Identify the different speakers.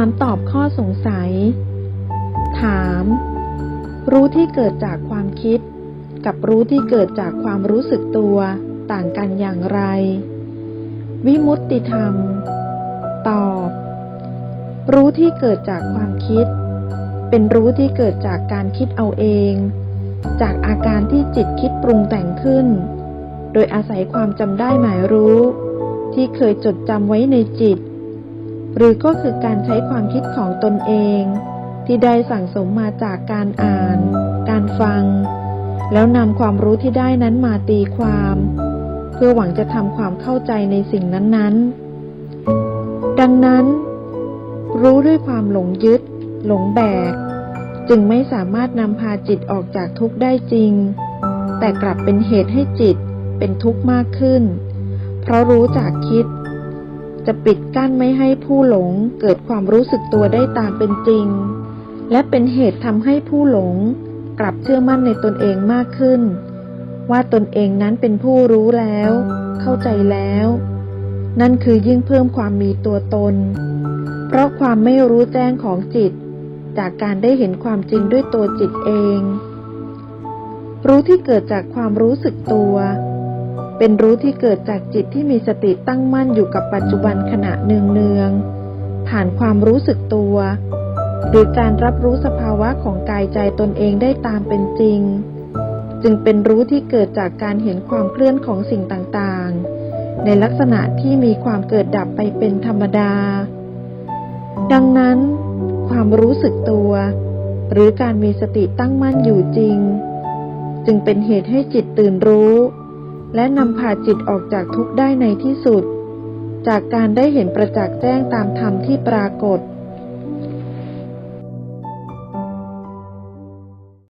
Speaker 1: ามตอบข้อสงสัย ถาม รู้ที่เกิดจากความคิด กับรู้ที่เกิดจากความรู้สึกตัวต่างกันอย่างไร วิมุตติธรรม ตอบ รู้ที่เกิดจากความคิด เป็นรู้ที่เกิดจากการคิดเอาเอง จากอาการที่จิตคิดปรุงแต่งขึ้น โดยอาศัยความจำได้หมายรู้ ที่เคยจดจำไว้ในจิต หรือก็คือการใช้ความคิดของตนเอง ที่ได้สั่งสมมาจากการอ่าน การฟัง แล้วนำความรู้ที่ได้นั้นมาตีความ เพื่อหวังจะทำความเข้าใจในสิ่งนั้นๆ ดังนั้น รู้ด้วยความหลงยึด หลงแบก จึงไม่สามารถนำพาจิตออกจากทุกข์ได้จริง แต่กลับเป็นเหตุให้จิตเป็นทุกข์มากขึ้น เพราะรู้จากคิด จะปิดกั้นไม่ให้ผู้หลงเกิดความรู้สึกตัวได้ตามเป็นจริง และเป็นเหตุทำให้ผู้หลงกลับเชื่อมั่นในตนเองมากขึ้น ว่าตนเองนั้นเป็นผู้รู้แล้ว เข้าใจแล้ว นั่นคือยิ่งเพิ่มความมีตัวตน เพราะความไม่รู้แจ้งของจิต จากการได้เห็นความจริงด้วยตัวจิตเอง รู้ที่เกิดจากความรู้สึกตัว เป็นรู้ที่เกิดจากจิตที่มีสติตั้งมั่นอยู่กับปัจจุบันขณะเนืองๆผ่านความรู้สึกตัว หรือการรับรู้สภาวะของกายใจตนเองได้ตามเป็นจริง จึงเป็นรู้ที่เกิดจากการเห็นความเคลื่อนของสิ่งต่างๆ ในลักษณะที่มีความเกิดดับไปเป็นธรรมดา ดังนั้น ความรู้สึกตัว หรือการมีสติตั้งมั่นอยู่จริง จึงเป็นเหตุให้จิตตื่นรู้ และนำพาจิตออกจากทุกข์ได้ในที่สุด จากการได้เห็นประจักษ์แจ้งตามธรรมที่ปรากฏ